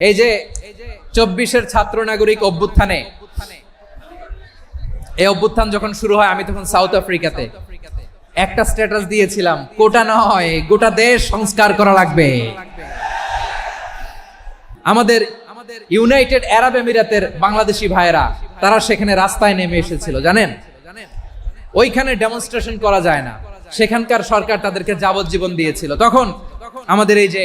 এই যে চব্বিশের ছাত্র নাগরিক অভ্যুত্থানে, এই অভ্যুত্থান যখন শুরু হয়, আমি তখন সাউথ আফ্রিকাতে। একটা স্ট্যাটাস দিয়েছিলাম, কোটা নয়, গোটা দেশ সংস্কার করা লাগবে। আমাদের ইউনাইটেড আরব এমিরাতের বাংলাদেশি ভাইয়েরা, তারা সেখানে রাস্তায় নেমে এসেছিল, জানেন? ওইখানে ডেমনস্ট্রেশন করা যায় না। সেখানকার সরকার তাদেরকে যাবজ্জীবন দিয়েছিল। তখন আমাদের এই যে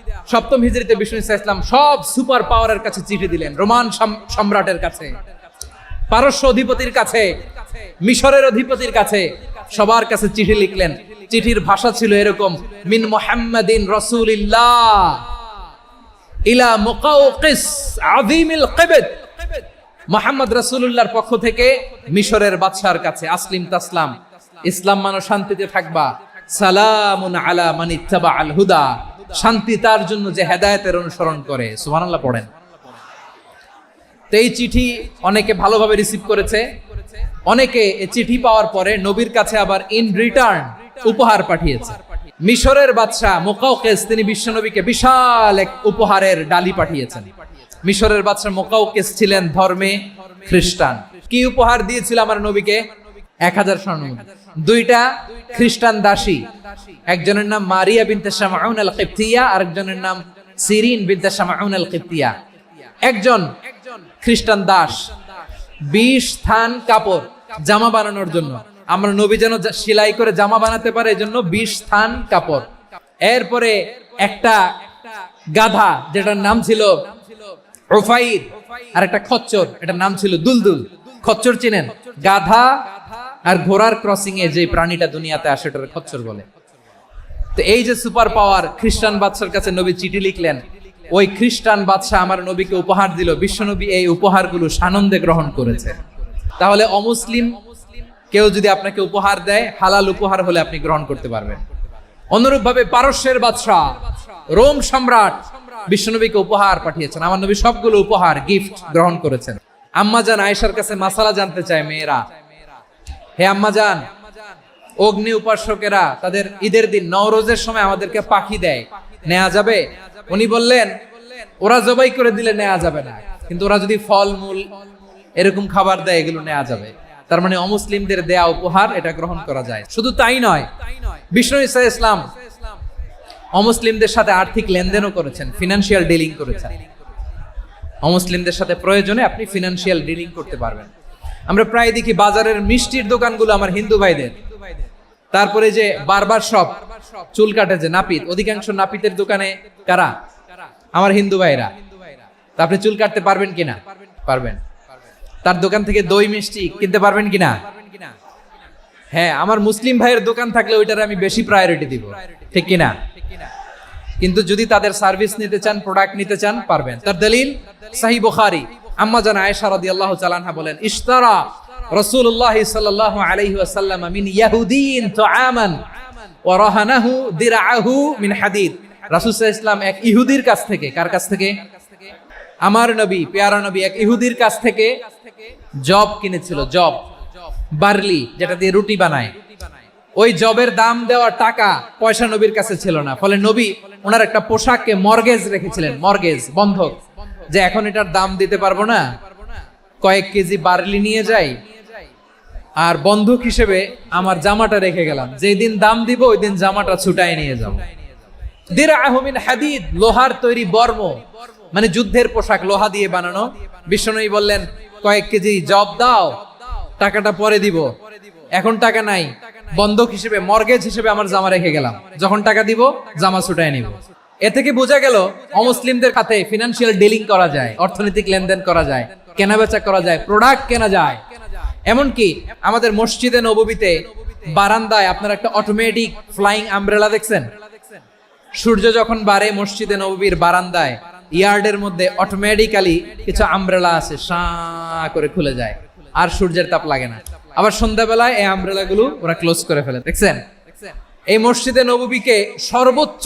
সপ্তম হিজরিতে বিষ্ণু ইসা ইসলাম সব সুপার পাওয়ারের কাছে চিঠি দিলেন, রোমান সম্রাটের কাছে। পারস্য অধিপতির কাছে, মিশরের অধিপতির কাছে সবার কাছে চিঠি লিখলেন। চিঠির ভাষা ছিল এরকম, মিন মোহাম্মদিন রসুলিল্লাহ ইলা মুকাউকিস আযীমিল কিবত। মোহাম্মদ রাসূলুল্লাহর পক্ষ থেকে মিশরের বাদশার কাছে, আসলিম তাসলাম, ইসলাম মানো শান্তিতে থাকবা, সালামুন আলা মান ইত্তাবা আল হুদা। শান্তি তার জন্য যে হেদায়েতের অনুসরণ করে। সুবহানাল্লাহ পড়েন। তো এই চিঠি অনেকে ভালোভাবে রিসিভ করেছে। অনেকে এই চিঠি পাওয়ার পরে নবীর কাছে আবার ইন রিটার্ন উপহার পাঠিয়েছে। মিশরের বাদশাহ মোকাউকেস তিনি বিশ্বনবীকে বিশাল এক উপহারের ডালি পাঠিয়েছেন। মিশরের বাদশাহ মোকাউকেস ছিলেন ধর্মে খ্রিস্টান। কি উপহার দিয়েছিল আমার নবীকে? এক হাজার স্বর্ণ দুইটা খ্রিস্টান দাসী। একজনের নাম মারিয়া বিনতে শামাউন আল কিপ্তিয়া আরেকজনের নাম সিরিন বিনতে শামাউন আল কিপ্তিয়া একজন খ্রিস্টান দাস, বিশ থান কাপড় জামা বানানোর জন্য। আমরা নবী যেন সেলাই করে জামা বানাতে পারে, এজন্য বিশ স্থান কাপড়। এরপরে একটা গাধা, যেটার নাম ছিল ওফাইর আর একটা খচ্চর, এটার নাম ছিল দুলদুল। খচ্চর চিনেন? গাধা আর ঘোড়ার ক্রসিং এ যে প্রাণীটা দুনিয়াতে আসে ওটার খচ্চর বলে। তো এই যে সুপার পাওয়ার খ্রিস্টান বাদশার কাছে নবী চিঠি লিখলেন, ওই খ্রিস্টান বাদশাহ আমার নবীকে উপহার দিল, বিশ্বনবী এই উপহারগুলো সানন্দে গ্রহণ করেছে। তাহলে অমুসলিম, কেউ যদি আপনাকে উপহার দেয়, হালাল উপহার হলে আপনি গ্রহণ করতে পারবেন। অনুরূপ ভাবে পারস্যের বাদশাহ, রোম সম্রাট বিশ্বনবীকে উপহার পাঠিয়েছেন। আমার নবী সবগুলো উপহার গিফট গ্রহণ করেছেন। আম্মা জান আয়েশার কাছে মাসালা জানতে চায়, মেয়েরা হে আম্মা জান, অগ্নি উপাসকেরা তাদের ঈদের দিন নওরোজের সময় আমাদেরকে পাখি দেয়। নেওয়া যাবে? উনি বললেন, ওরা জবাই করে দিলে নেওয়া যাবে না। কিন্তু ওরা যদি ফল মূল এরকম খাবার দেয়, এগুলো নেওয়া যাবে। তার মানে অমুসলিমদের দেয়া উপহার, এটা গ্রহণ করা যায়। শুধু তাই নয়, বিষ্ণু ইসা ইসলাম অমুসলিমদের সাথে আর্থিক লেনদেনও করেছেন ফিনান্সিয়াল ডিলিং করেছেন। অমুসলিমদের সাথে প্রয়োজনে আপনি ফিনান্সিয়াল ডিলিং করতে পারবেন। আমরা প্রায় দেখি বাজারের মিষ্টির দোকানগুলো আমার হিন্দু ভাইদের। তারপরে যে বারবার সব চুল কাটে যে নাপিত, অধিকাংশ নাপিতের দোকানে কারা? আমার হিন্দু ভাইরা। তা আপনি চুল কাটতে পারবেন কিনা? পারবেন। তার দোকান থেকে দই মিষ্টি কিনতে পারবেন কিনা? হ্যাঁ আমার মুসলিম ভাইয়ের দোকান থাকলে ওইটার আমি বেশি প্রায়োরিটি দিব। ঠিক কিনা? কিন্তু যদি তাদের সার্ভিস নিতে চান প্রোডাক্ট নিতে চান, পারবেন। তার দলিল সাহি বুখারি আম্মা জান আয়েশা রাদিয়াল্লাহু তাআলা বলেন, ইশতারা রাসূলুল্লাহ সাল্লাল্লাহু আলাইহি ওয়াসাল্লাম মিন ইয়াহুদিন তুআমান ওয়া রাহানাহু দিরআহু মিন হাদিদ। রাসূল ইসলাম এক ইহুদির কাছ থেকে, কার কাছ থেকে? আমার নবী, পেয়ারা নবী এক ইহুদির কাছ থেকে জব কিনেছিল, জব। বার্লি, যেটা দিয়ে রুটি বানায়। ওই জবের দাম দেওয়া টাকা পয়সা নবীর কাছে ছিল না। ফলে নবী ওনার একটা পোশাককে মর্গেজ রেখেছিলেন, মর্গেজ, বন্ধক। যে এখন এটার দাম দিতে পারব না। কয়েক কেজি বার্লি নিয়ে যাই। আর বন্ধক হিসেবে আমার জামাটা রেখে গেলাম। যেই দিন দাম দিব, ওই দিন জামাটা ছুটাই নিয়ে যাব। দিরাহুমিন হাদিদ, লোহার তৈরি বর্ম। মানে যুদ্ধের পোশাক, লোহা দিয়ে বানানো। বিষ্ণনবী বললেন, কয়েক কেজি জব দাও, টাকাটা পরে দিব। এখন টাকা নাই। বন্ধক হিসেবে, মর্গেজ হিসেবে আমার জামা রেখে গেলাম। যখন টাকা দিব, জামা ছুটাই নিব। এ থেকে বোঝা গেল, অমুসলিমদের খাতে ফিনান্সিয়াল ডিলিং করা যায়, অর্থনৈতিক লেনদেন করা যায় কেনা বেচা করা যায় প্রোডাক্ট কেনা যায়। এমনকি আমাদের মসজিদে, নববীতে, বারান্দায় আপনার একটা অটোমেটিক ফ্লাইং আমব্রেলা দেখছেন? সূর্য যখন বাড়ে মসজিদে, নববীর বারান্দায়, ইয়ার্ডের মধ্যে অটোমেটিক্যালি কিছু আমব্রেলা আছে সা করে খুলে যায়। আর সূর্যের তাপ লাগে না। আবার সন্ধ্যাবেলায় এই আমব্রেলা গুলো ওরা ক্লোজ করে ফেলে, দেখছেন? এই মসজিদে, নববীকে সর্বোচ্চ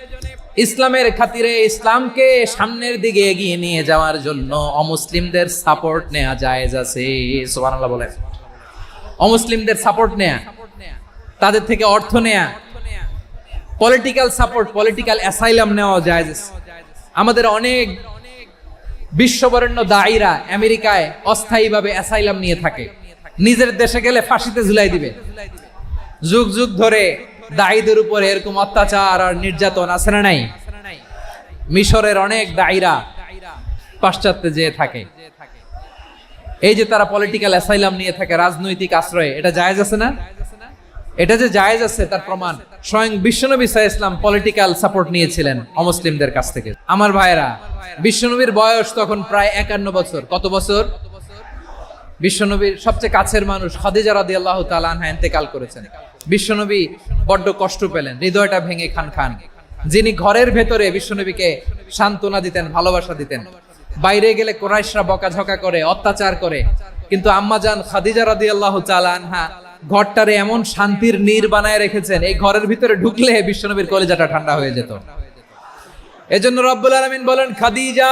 ইসলামের খাতিরে ইসলামকে সামনের দিকে এগিয়ে নিয়ে যাওয়ার জন্য অমুসলিমদের সাপোর্ট নেওয়া জায়েজ আছে। বলেন। অমুসলিমদের সাপোর্ট নেয়া, তাদের থেকে অর্থ নেয়া, পলিটিক্যাল সাপোর্ট, পলিটিক্যাল অ্যাসাইলাম নেওয়া যায় আমাদের অনেক বিশ্ববরেণ্য দায়ীরা আমেরিকায় অস্থায়ীভাবে অ্যাসাইলাম নিয়ে থাকে। নিজের দেশে গেলে ফাঁসিতে ঝুলাই দিবে। যুগ যুগ ধরে দায়ীদের উপরে এরকম অত্যাচার আর নির্যাতন আছে না নাই? মিশরের অনেক দায়ীরা পাশ্চাত্যে যেয়ে থাকে। এই যে তারা পলিটিক্যাল অ্যাসাইলাম নিয়ে থাকে, রাজনৈতিক আশ্রয়ে, এটা জায়েজ আছে না? এটা যে জায়েজ আছে, তার প্রমাণ। স্বয়ং বিশ্বনবী সাহা ইসলাম পলিটিক্যাল সাপোর্ট নিয়েছিলেন অমুসলিমদের কাছ থেকে। আমার ভাইরা বিশ্বনবীর বয়স তখন প্রায় একান্ন বছর। কত বছর? বিশ্বনবীর সবচেয়ে কাছের মানুষ খাদিজা রাদি আল্লাহ তালানহা ইন্তেকাল করেছেন। বিশ্বনবী বড্ড কষ্ট পেলেন, হৃদয়টা ভেঙে খান খান। যিনি ঘরের ভেতরে বিশ্বনবীকে সান্ত্বনা দিতেন, ভালোবাসা দিতেন। বাইরে গেলে কোরাইশরা বকাঝকা করে, অত্যাচার করে। কিন্তু আম্মাজান খাদিজা রাদি আল্লাহ আনহা ঘরটারে এমন শান্তির নীর বানায় রেখেছেন, এই ঘরের ভিতরে ঢুকলে বিশ্বনবীর কলেজাটা ঠান্ডা হয়ে যেত। এজন্য রব্বুল আলামিন বলেন, খাদিজা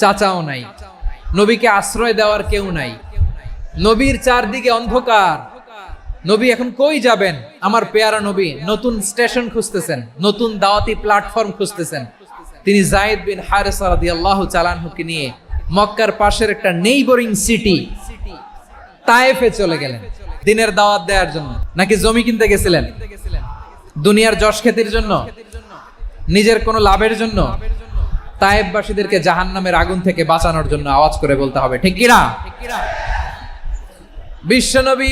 চাচাও নাই। নবীকে আশ্রয় দেওয়ার কেউ নাই। নবীর চারদিকে অন্ধকার। নবী এখন কই যাবেন? আমার পেয়ারা নবী নতুন স্টেশন খুঁজতেছেন, নতুন দাওয়াতি প্ল্যাটফর্ম খুঁজতেছেন। তিনি জায়েদ বিন হারেসা রাদিয়াল্লাহু চালানহুকে নিয়ে মক্কার পাশের একটা নেইবরিং সিটি তায়েফে চলে গেলেন, দিনের দাওয়াত দেওয়ার জন্য। নাকি জমি কিনতে গেছিলেন? দুনিয়ার যশ খ্যাতির জন্য? নিজের কোনো লাভের জন্য? তায়েববাসীদেরকে জাহান নামের আগুন থেকে বাঁচানোর জন্য আওয়াজ করে বলতে হবে, ঠিক কিনা? বিশ্বনবী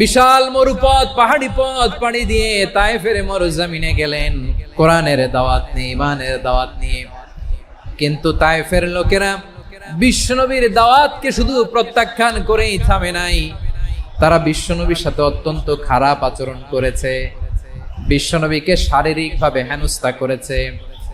বিশাল মরুপথ, পাহাড়ি পথ পাড়ি দিয়ে তায়েফের মরুজামিনে গেলেন, কোরআনের দাওয়াত নিয়ে ইমানের দাওয়াত নিয়ে। কিন্তু তায়েফের লোকেরা বিশ্বনবীর দাওয়াতকে শুধু প্রত্যাখ্যান করেই থামে নাই। তারা বিশ্বনবীর সাথে অত্যন্ত খারাপ আচরণ করেছে। বিশ্বনবীকে শারীরিকভাবে হেনস্থা করেছে।